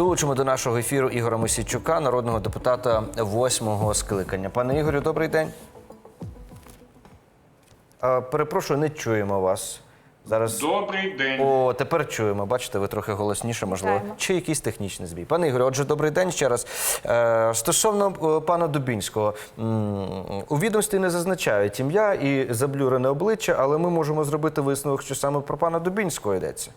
Долучимо до нашого ефіру Ігора Мосійчука, народного депутата восьмого скликання. Пане Ігорю, добрий день. Перепрошую, не чуємо вас. Зараз Добрий день. О, тепер чуємо. Бачите, ви трохи голосніше, можливо, Вітаємо. чи якийсь технічний збій. Пане Ігорю, отже, добрий день ще раз. Е, стосовно е, пана Дубінського, м, у відомстві не зазначають ім'я і заблюрене обличчя, але ми можемо зробити висновок, що саме про пана Дубінського йдеться.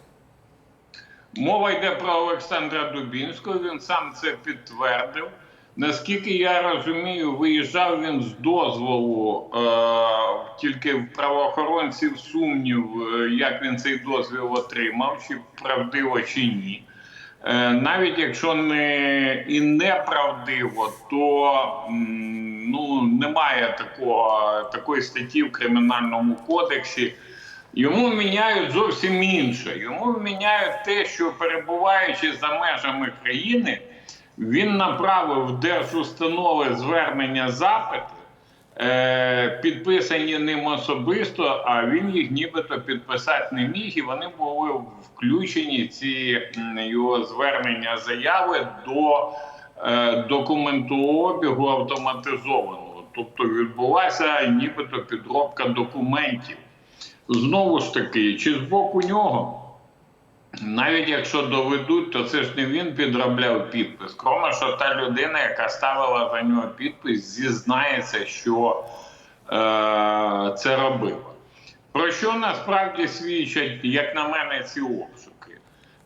Мова йде про Олександра Дубінського. Він сам це підтвердив. Наскільки я розумію, виїжджав він з дозволу, е, тільки в правоохоронців сумнів, е, як він цей дозвіл отримав, чи правдиво чи ні. Е, навіть якщо не і неправдиво, то ну, немає такого, такої статті в кримінальному кодексі. Йому міняють зовсім інше. Йому міняють те, що перебуваючи за межами країни, він направив в держустанови звернення запити, е, підписані ним особисто, а він їх нібито підписати не міг, і вони були включені ці його звернення заяви до е, документообігу автоматизованого. Тобто відбулася нібито підробка документів. Знову ж таки, чи з боку нього, навіть якщо доведуть, то це ж не він підробляв підпис. Кроме що та людина, яка ставила за нього підпис, зізнається, що е, це робила. Про що насправді свідчать, як на мене, ці обшуки?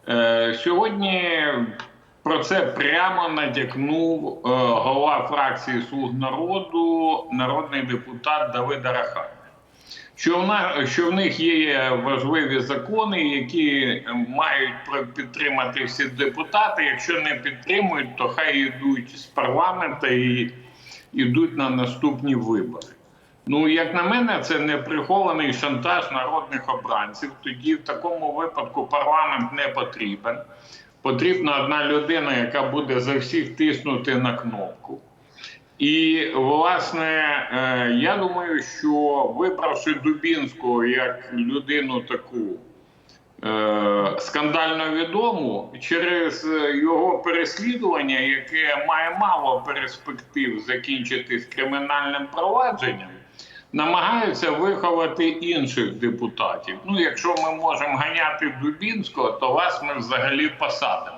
Е, сьогодні про це прямо натякнув е, голова фракції Слуг народу, народний депутат Давид Арахамія що в, на, що в них є важливі закони, які мають підтримати всі депутати. Якщо не підтримують, то хай йдуть з парламенту і йдуть на наступні вибори. Ну, як на мене, це не прихований шантаж народних обранців. Тоді в такому випадку парламент не потрібен. Потрібна одна людина, яка буде за всіх тиснути на кнопку. І, власне, е, я думаю, що вибравши Дубінського як людину таку е, скандально відому, через його переслідування, яке має мало перспектив закінчитись кримінальним провадженням, намагаються виховати інших депутатів. Ну, якщо ми можемо ганяти Дубінського, то вас ми взагалі посадимо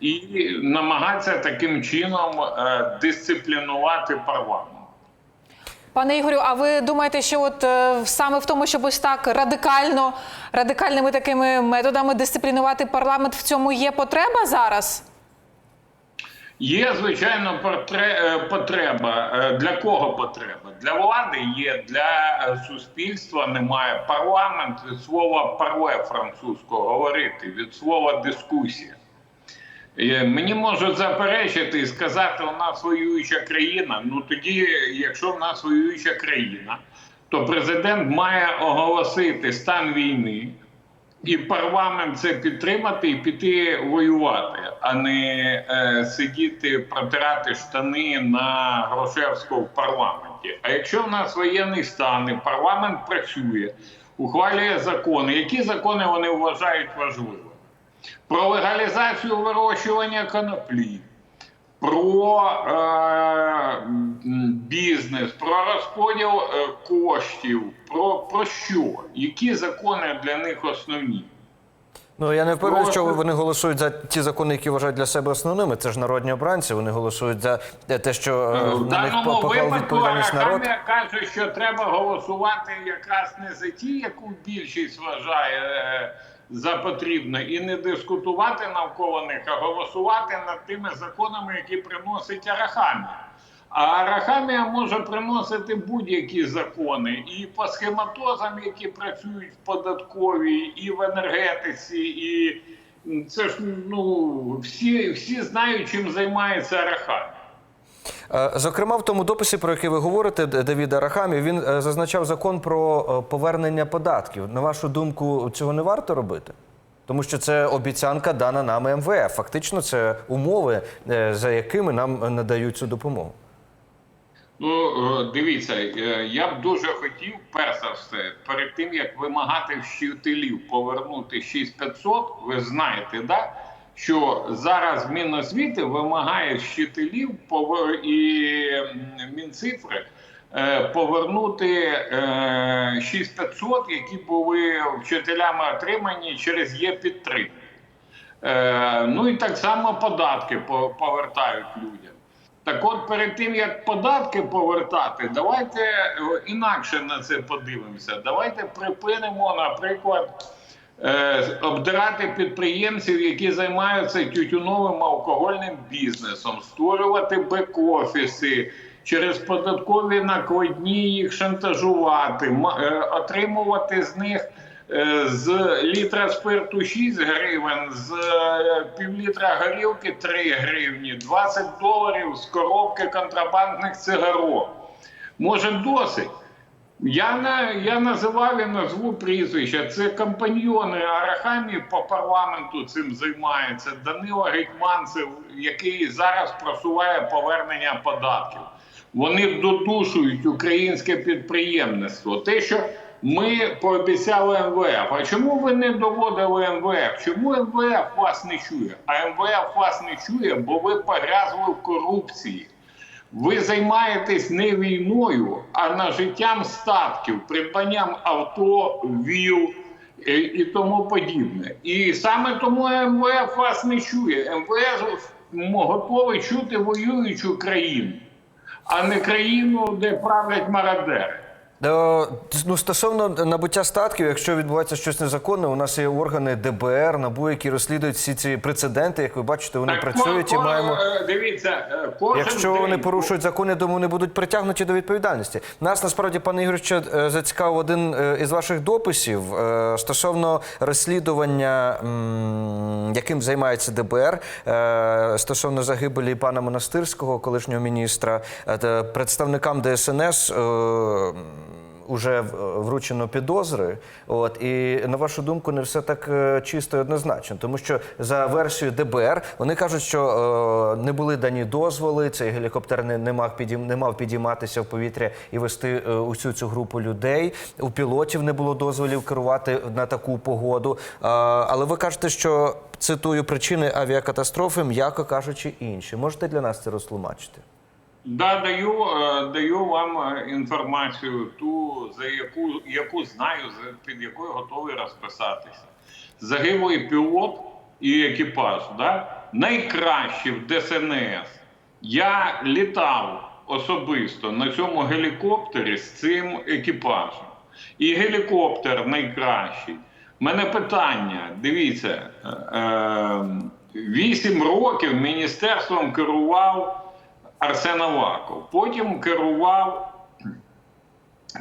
і намагатися таким чином е, дисциплінувати парламент. Пане Ігорю, а ви думаєте, що от е, саме в тому, щоб ось так радикально, радикальними такими методами дисциплінувати парламент, в цьому є потреба зараз? Є звичайно е, потреба. Для кого потреба? Для влади є, для суспільства немає. Парламент від слова парле французького говорити, від слова дискусія. Е, Мені можуть заперечити і сказати, у нас воююча країна. Ну тоді, якщо в нас воююча країна, то президент має оголосити стан війни, і парламент це підтримати і піти воювати, а не е, сидіти, протирати штани на Грошевського в парламенті. А якщо в нас воєнний стан, і парламент працює, ухвалює закони, які закони вони вважають важливими? Про легалізацію вирощування коноплі, про е, бізнес, про розподіл е, коштів, про, про що? Які закони для них основні? Ну я не впевнений, Ну, що вони голосують за ті закони, які вважають для себе основними. Це ж народні обранці. Вони голосують за те, що е, В на них поклав відповідальність народ. Каже, що треба голосувати якраз не за ті, яку більшість вважає е, за потрібне, і не дискутувати навколо них, а голосувати над тими законами, які приносить Арахамія. А Арахамія може приносити будь-які закони і по схематозам, які працюють в податковій, і в енергетиці, і це ж ну всі, всі знають, чим займається Арахамія. Е, Зокрема, в тому дописі, про який ви говорите, Д- Давід Арахамі, він е, зазначав закон про е, повернення податків. На вашу думку, цього не варто робити? Тому що це обіцянка дана нами МВФ. Фактично, це умови, за якими нам надають цю допомогу. Ну, дивіться, я б дуже хотів, перш за все, перед тим як вимагати вчителів повернути 6500, ви знаєте, да? Що зараз Міносвіти вимагає вчителів і Мінцифри е, повернути е, 6500, які були вчителями отримані через є підтримку. Е, ну і так само податки повертають людям. Так от перед тим як податки повертати, давайте е, інакше на це подивимося. Давайте припинимо, наприклад, е, обдирати підприємців, які займаються тютюновим алкогольним бізнесом, створювати бек-офіси, через податкові накладні їх шантажувати, е, отримувати з них е, з літра спирту 6 гривень, з е, півлітра горілки 3 гривні, 20 доларів з коробки контрабандних цигарок. Може, досить? Я на я називав і назву прізвища. Це компаньйони Арахамі по парламенту цим займаються. Данило Гетьманцев, який зараз просуває повернення податків. Вони додушують українське підприємництво. Те, що ми пообіцяли МВФ. А чому ви не доводили МВФ? Чому МВФ вас не чує? А МВФ вас не чує, бо ви погрязли в корупції. Ви займаєтесь не війною, а нажиттям статків, придбанням авто, віл е, і тому подібне. І саме тому МВФ вас не чує. МВФ готовий чути воюючу країну, а не країну, де правлять мародери. Е, Ну, стосовно набуття статків, якщо відбувається щось незаконне, у нас є органи ДБР, НАБУ, які розслідують всі ці прецеденти. Як ви бачите, вони Так, працюють і маємо. Дивіться, е, кожен Якщо день- вони порушують закон, я думаю, вони будуть притягнуті до відповідальності. Нас насправді, пане Ігор, ще е, зацікавив один із ваших дописів стосовно розслідування, яким займається ДБР стосовно загибелі пана Монастирського, колишнього міністра, представникам ДСНС. Е, Уже вручено підозри, от і на вашу думку, не все так е, чисто і однозначно, тому що за версією ДБР вони кажуть, що е, не були дані дозволи. Цей гелікоптер не, не мав підім, не мав підійматися в повітря і вести е, усю цю групу людей. У пілотів не було дозволів керувати на таку погоду. Е, але ви кажете, що цитую причини авіакатастрофи, м'яко кажучи, інші. Можете для нас це розтлумачити? Да, даю, е, даю вам е, інформацію, ту, за яку, яку знаю, під якою готовий розписатися. Загиблий пілот і екіпаж, да? найкращі в ДСНС. Я літав особисто на цьому гелікоптері з цим екіпажем. І гелікоптер найкращий. Мене питання: дивіться, е, е, вісім років міністерством керував. Арсен Аваков. Потім керував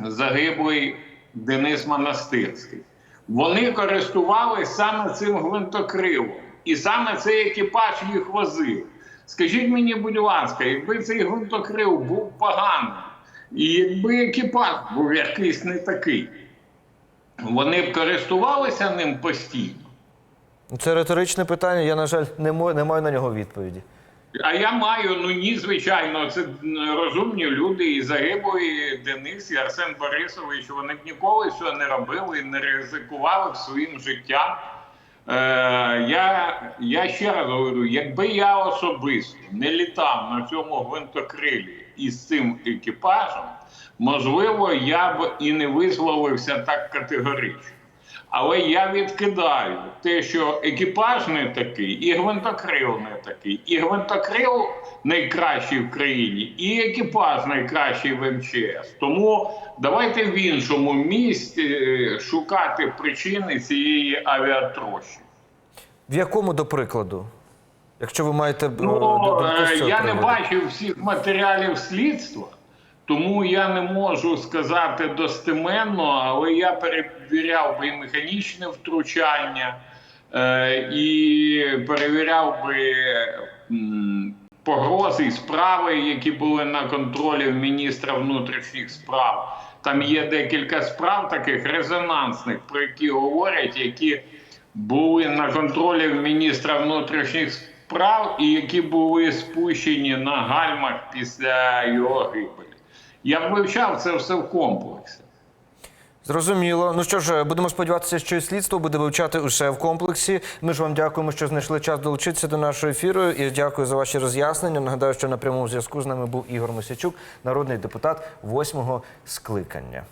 загиблий Денис Монастирський. Вони користувалися саме цим гвинтокрилом. І саме цей екіпаж їх возив. Скажіть мені, будь ласка, якби цей гвинтокрил був поганий, і якби екіпаж був якийсь не такий, вони б користувалися ним постійно. Це риторичне питання. Я, на жаль, не мо- не маю на нього відповіді. А я маю, ну ні, звичайно, це розумні люди, і загиблий і Денис, і Арсен Борисович. Вони б ніколи цього не робили не ризикували своїм життям. Е, я, я ще раз говорю, якби я особисто не літав на цьому гвинтокрилі із цим екіпажем, можливо, я б і не висловився так категорично. Але я відкидаю те, що екіпаж не такий, і гвинтокрил не такий, і гвинтокрил найкращий в країні, і екіпаж найкращий в МЧС. Тому давайте в іншому місці е, шукати причини цієї авіатрощі. В якому до прикладу? Якщо ви маєте е, Ну, думку з е, я не бачив всіх матеріалів слідства, тому я не можу сказати достеменно, але я перевіряв би механічне втручання, е, і перевіряв би погрози і справи, які були на контролі міністра внутрішніх справ. Там є декілька справ таких резонансних, про які говорять, які були на контролі міністра внутрішніх справ і які були спущені на гальмах після його гибелі. Я б вивчав це все в комплексі. Зрозуміло. Ну що ж, будемо сподіватися, що і слідство буде вивчати усе в комплексі. Ми ж вам дякуємо, що знайшли час долучитися до нашого ефіру. І дякую за ваші роз'яснення. Нагадаю, що на прямому зв'язку з нами був Ігор Мосячук, народний депутат восьмого скликання.